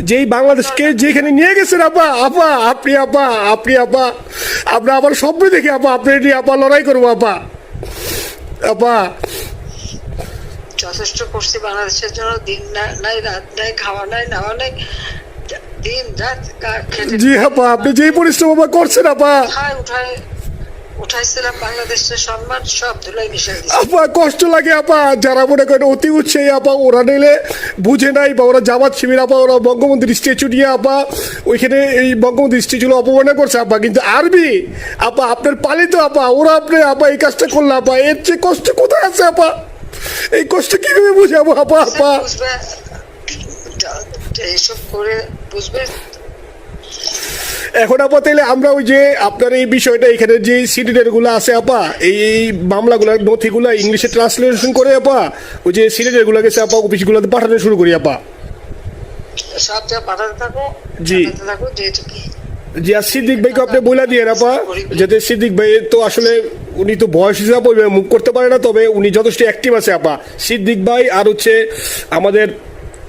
যেই বাংলাদেশকে যেখানে নিয়ে গেছেন আপা আপা আপনি আপা আপনি আপা আমরা আবার স্বপ্ন দেখি আপা আপনি নিয়ে আপা লড়াই করব আপা। আপা। যথেষ্ট করছি বাংলাদেশের জন্য দিন নাই রাত নাই খাওয়া নাই নাওয়া নাই দিন রাত জি আপা আপনি যেই পরিশ্রম আপা করছেন আপা। উঠায় উঠাইছিলাম বাংলাদেশের সম্মান সব ধুলাই মিশে আপা কষ্ট লাগে আপা। যারা মনে করেন অতি উৎসাহী আপা ওরা নিলে বুঝে নাই বা ওরা জামাত শিবির আপা ওরা বঙ্গবন্ধুর স্ট্যাচু নিয়ে আপা ওইখানে এই বঙ্গবন্ধুর স্ট্যাচুগুলো অপমানা করছে আপা কিন্তু আরবি আপা আপনার পালিত আপা ওরা আপনি আপা এই কাজটা করল আপা এর চেয়ে কষ্ট কোথায় আছে আপা এই কষ্ট কীভাবে বুঝাবো? আপা আপা এইসব করে বুঝবে? এখন আপা তাইলে আমরা ওই যে আপনার এই বিষয়টা এখানে যে সিডিডেরগুলো আছে আপা এই এই মামলাগুলো নথিগুলো ইংলিশে ট্রান্সলেশন করে আপা ওই যে সিডিডেরগুলো গেছে আপা অফিসগুলোতে পাঠানো শুরু করি আপা। পাঠাতে থাকো জি। থাকো যেহেতু কি? জি আর সিদ্দিক ভাইকে আপনি বলে দিয়ে আপা যাতে সিদ্দিক ভাই তো আসলে উনি তো বয়স হিসাবে মুভ করতে পারে না তবে উনি যথেষ্ট অ্যাক্টিভ আছে আপা। সিদ্দিক ভাই আর হচ্ছে আমাদের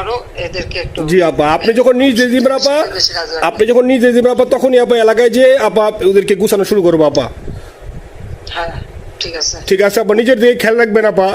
পারো এদেরকে একটু জি আপা আপনি যখন নিজ দিবেন আপা। আপনি যখন নিজ দিবেন আপা তখনই আপা এলাকায় যে আপা ওদেরকে গুছানো শুরু করব আপা। হ্যাঁ ঠিক আছে। ঠিক আছে আপা নিজের দিকে খেয়াল রাখবেন আপা।